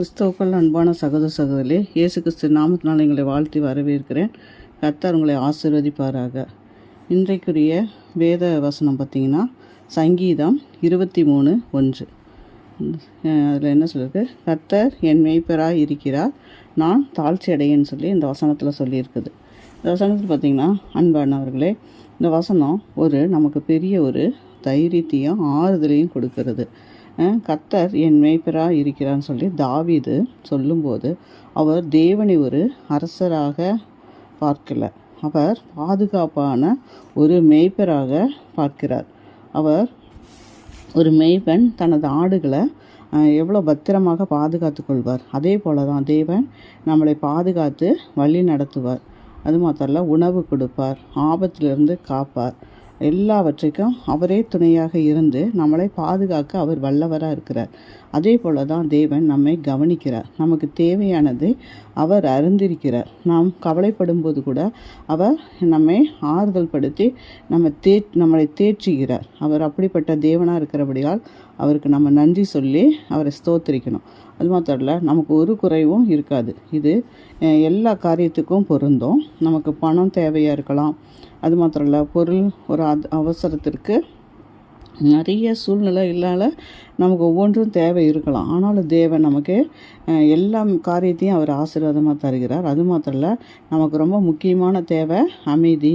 கிறிஸ்தவுக்கள் அன்பான சகோதர சகோதரே இயேசு கிறிஸ்து நாமத்தினால் எங்களை வாழ்த்தி வரவேற்கிறேன். கர்த்தர் உங்களை ஆசிர்வதிப்பாராக. இன்றைக்குரிய வேத வசனம் பார்த்தீங்கன்னா சங்கீதம் இருபத்தி மூணு ஒன்று அதில் என்ன சொல்லியிருக்கு கர்த்தர் என் மெய்ப்பராக இருக்கிறார் நான் தாழ்ச்சி அடையன்னு சொல்லி இந்த வசனத்தில் சொல்லியிருக்குது. இந்த வசனத்தில் பார்த்தீங்கன்னா அன்பானவர்களே இந்த வசனம் ஒரு நமக்கு பெரிய ஒரு தைரியத்தையும் ஆறுதலையும் கொடுக்கிறது. கத்தர் என் மேய்ப்பராக இருக்கிறான்னு சொல்லி தாவிது சொல்லும்போது அவர் தேவனை ஒரு அரசராக பார்க்கல. அவர் பாதுகாப்பான ஒரு மேய்ப்பராக பார்க்கிறார். அவர் ஒரு மேய்ப்பன் தனது ஆடுகளை எவ்வளோ பத்திரமாக பாதுகாத்து கொள்வார். அதே போல தான் தேவன் நம்மளை பாதுகாத்து வழி நடத்துவார். அது மாத்திரம் உணவு கொடுப்பார் ஆபத்திலிருந்து காப்பார். எல்லாவற்றுக்கும் அவரே துணையாக இருந்து நம்மளை பாதுகாக்க அவர் வல்லவராக இருக்கிறார். அதே போல தான் தேவன் நம்மை கவனிக்கிறார். நமக்கு தேவையானதை அவர் அறிந்திருக்கிறார். நாம் கவலைப்படும் போது கூட அவர் நம்மை ஆறுதல் படுத்தி நம்ம தே நம்மளை தேற்றுகிறார். அவர் அப்படிப்பட்ட தேவனாக இருக்கிறபடியால் அவருக்கு நம்ம நன்றி சொல்லி அவரை ஸ்தோத்திரிக்கணும். அது மாத்திரம் இல்லை நமக்கு ஒரு குறைவும் இருக்காது. இது எல்லா காரியத்துக்கும் பொருந்தும். நமக்கு பணம் தேவையாக இருக்கலாம். அது மாத்திரம் இல்லை பொருள் ஒரு அது அவசரத்திற்கு நிறைய சூழ்நிலை இல்லாத நமக்கு ஒவ்வொன்றும் தேவை இருக்கலாம். ஆனாலும் தேவன் நமக்கு எல்லா காரியத்தையும் அவர் ஆசீர்வாதமாக தருகிறார். அது மாத்திரம் இல்லை நமக்கு ரொம்ப முக்கியமான தேவை அமைதி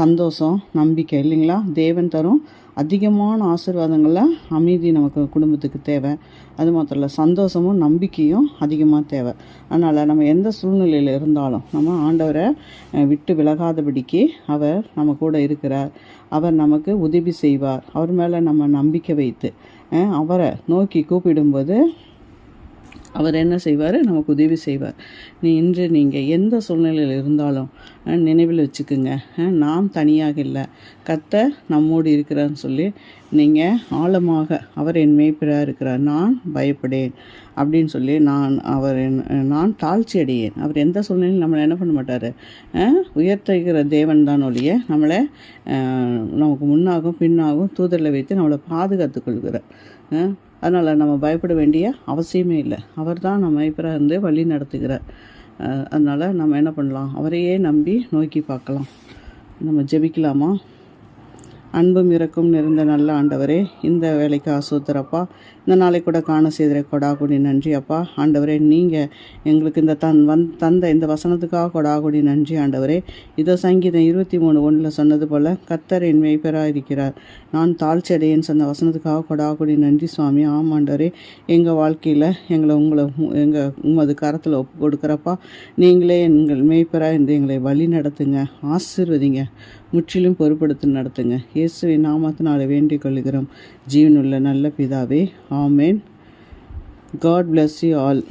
சந்தோஷம் நம்பிக்கை இல்லைங்களா? தேவன் தரும் அதிகமான ஆசீர்வாதங்களில் அமைதி நமக்கு குடும்பத்துக்கு தேவை. அது மாத்திரம் இல்லை சந்தோஷமும் நம்பிக்கையும் அதிகமாக தேவை. அதனால் நம்ம எந்த சூழ்நிலையில் இருந்தாலும் நம்ம ஆண்டவரை விட்டு விலகாதபடிக்கு அவர் நம்ம கூட இருக்கிறார். அவர் நமக்கு உதவி செய்வார். அவர் மேலே நம்ம நம்பிக்கை வைத்து அவரை நோக்கி கூப்பிடும்போது அவர் என்ன செய்வார்? நமக்கு உதவி செய்வார். நீ இன்று நீங்கள் எந்த சூழ்நிலையில் இருந்தாலும் நினைவில் வச்சுக்குங்க. நாம் தனியாக இல்லை. கத்த நம்மோடு இருக்கிறான்னு சொல்லி நீங்கள் ஆழமாக அவர் என் மேய்ப்பிராக இருக்கிறார். நான் பயப்படேன். அப்படின்னு சொல்லி நான் அவர் என்- நான் தாழ்ச்சி அடையேன். அவர் எந்த சூழ்நிலையும் நம்மளை என்ன பண்ண மாட்டார்? உயர்த்துகிற தேவன் தான் ஒழிய நம்மளை நமக்கு முன்னாகவும் பின்னாகவும் தூதரில் வைத்து நம்மளை பாதுகாத்து கொள்கிறார். அதனால் நம்ம பயப்பட வேண்டிய அவசியமே இல்லை. அவர் தான் நம்ம மேய்ப்பராக இருந்து வழி நடத்துகிறார். அதனால் நம்ம என்ன பண்ணலாம்? அவரையே நம்பி நோக்கி பார்க்கலாம். நம்ம ஜெபிக்கலாமா? அன்பும் இறக்கும் நிறைந்த நல்ல ஆண்டவரே இந்த வேலைக்கு ஆசூத்திரப்பா இந்த நாளை கூட காண செய்கிற கொடாகுடி நன்றி அப்பா. ஆண்டவரே நீங்கள் எங்களுக்கு இந்த தன் வந் தந்த இந்த வசனத்துக்காக கொடாகுடி நன்றி ஆண்டவரே. இதோ சங்கீதம் இருபத்தி மூணு ஒன்றில் சொன்னது போல் கத்தர் என் மெய்ப்பராக இருக்கிறார் நான் தாழ்ச்சி அடையேன்னு சொன்ன வசனத்துக்காக கொடாகுடி நன்றி சுவாமி. ஆம் ஆண்டவரே எங்கள் வாழ்க்கையில் எங்களை உங்களை எங்கள் உமது கரத்தில் ஒப்பு கொடுக்குறப்பா. நீங்களே எங்கள் மெய்ப்பராக இருந்து எங்களை வழி நடத்துங்க ஆசீர்வதிங்க. முற்றிலும் பொறுப்படுத்தி நடத்துங்க. இயேசுவின் நாமத்தினால வேண்டிக் கொள்கிறோம் ஜீவனுள்ள நல்ல பிதாவே ஆமேன். God bless you all